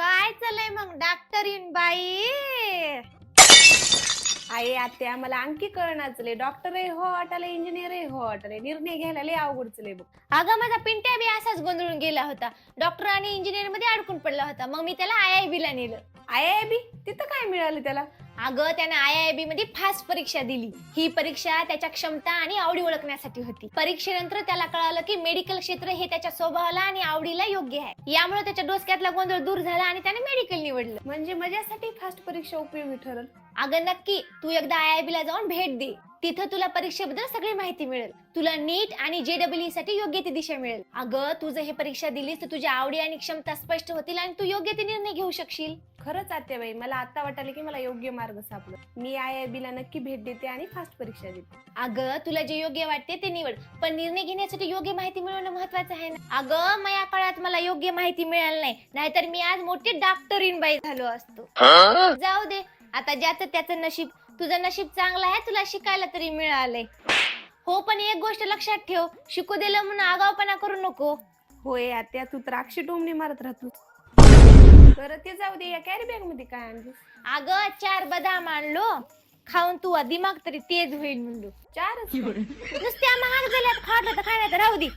काय चाललंय मग डॉक्टरीन बाई? आई आत्या मला आणखी कळणाचले डॉक्टर आहे हो वाटाले इंजिनियर आहे हो वाटाले निर्णय घ्यायला लय अवघडचले बघ. अगं माझा पिंट्या बी असाच गोंधळून गेला होता. डॉक्टर आणि इंजिनियरमध्ये अडकून पडला होता. मग मी त्याला आय आय बी ला नेलं. आय आय बी तिथं काय मिळालं त्याला? अगं त्याने आय आय बी मध्ये फास्ट परीक्षा दिली. ही परीक्षा त्याच्या क्षमता आणि आवडी ओळखण्यासाठी होती. परीक्षेनंतर त्याला कळालं की मेडिकल क्षेत्र हे त्याच्या स्वभावाला आणि आवडीला योग्य आहे. यामुळे त्याच्या डोसक्यातला गोंधळ दूर झाला आणि त्याने मेडिकल निवडलं. म्हणजे माझ्यासाठी फास्ट परीक्षा उपयोगी ठरल? अगं नक्की. तू एकदा आय आय बी ला जाऊन भेट दे. तिथं तुला परीक्षेबद्दल सगळी माहिती मिळेल. तुला नीट आणि जेडब्ल्यू साठी योग्य ती दिशा मिळेल. अगं तू जर हे परीक्षा दिलीस तर तुझ्या आवडी आणि क्षमता स्पष्ट होतील आणि तू योग्य ते निर्णय घेऊ शकशील. खरंच आत्याबाई मला आता वाटाले की मला योग्य मार्ग सापडला. मी आय आय बी ला नक्की भेट देते आणि फास्ट परीक्षा देते. अगं तुला जे योग्य वाटते ते निवड. पण निर्णय घेण्यासाठी योग्य माहिती मिळवणं महत्वाचं आहे ना? अगं मग या काळात मला योग्य माहिती मिळाली नाही. नाहीतर मी आज मोठी डॉक्टरीन बाई झालो असतो. जाऊ दे. आता ज्याचं त्याचं नशीब तुझं नशीब चांगलं आहे तुला शिकायला तरी मिळालंय. हो पण एक गोष्ट लक्षात ठेव शिकू दिलं म्हणून आगावपणा करू नको. होय आत्या तू द्राक्षी टोमणी मारत राहतो. तर ते जाऊ दे या कॅरी बॅगमध्ये काय आणलीस? अगं चार बदाम आणलो. खाऊन तू दिमाग तरी तेज होईल म्हणलो. चारच नुसत्या महाग झाल्यात खात तर खाण्यात राहू दे.